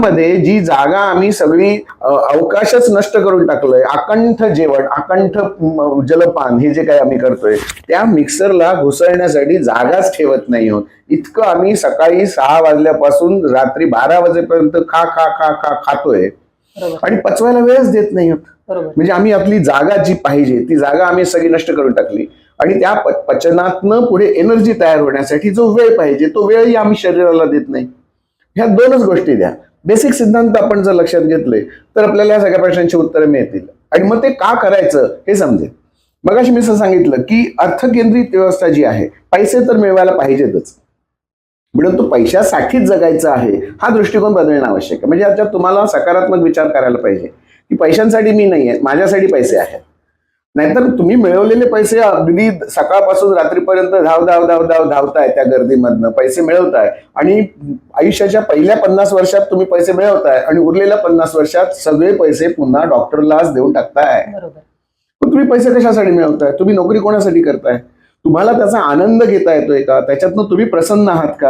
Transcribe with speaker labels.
Speaker 1: शहरामध्ये जी जागा आम्ही सगळी अवकाशच नष्ट करून टाकलोय अकंठ जेवण अकंठ जलपान हे जे काही आम्ही करतोय त्या मिक्सरला घुसळण्यासाठी जागाच ठेवत नाही आहोत इतकं आम्ही सकाळी सहा वाजल्यापासून रात्री बारा वाजेपर्यंत खा खा खा खा खातोय आणि पचवायला वेळच देत नाही
Speaker 2: बरोबर.
Speaker 1: म्हणजे आम्ही आपली जागा जी पाहिजे ती जागा आम्ही सगळी नष्ट करून टाकली. आणि त्या पचनातनं पुढे एनर्जी तयार होण्यासाठी जो वेळ पाहिजे तो वेळही आम्ही शरीराला देत नाही. ह्या दोनच गोष्टी द्या. बेसिक सिद्धांत आपण जर लक्षात घेतले तर आपल्याला या सगळ्या प्रश्नांची उत्तरं मिळतील. आणि मग ते का करायचं हे समजेल. मगाशी मी असं सांगितलं की अर्थकेंद्रित व्यवस्था जी आहे पैसे तर मिळवायला पाहिजेतच. म्हणून तो पैशासाठीच जगायचं आहे हा दृष्टिकोन बदलणं आवश्यक आहे. म्हणजे याच्यात तुम्हाला सकारात्मक विचार करायला पाहिजे की पैशांसाठी मी नाही आहे माझ्यासाठी पैसे आहेत. नाहीतर तुम्ही मिळवलेले पैसे अगदी सकाळपासून रात्रीपर्यंत धाव धाव धाव धाव धावताय त्या गर्दीमधनं. पैसे मिळवताय. आणि आयुष्याच्या पहिल्या पन्नास वर्षात तुम्ही पैसे मिळवताय आणि उरलेल्या पन्नास वर्षात सगळे पैसे पुन्हा डॉक्टरलाच देऊन टाकताय.
Speaker 2: बरोबर.
Speaker 1: तुम्ही पैसे कशासाठी मिळवताय? तुम्ही नोकरी कोणासाठी करताय? तुम्हाला त्याचा आनंद घेता येतोय का? त्याच्यातनं तुम्ही प्रसन्न आहात का?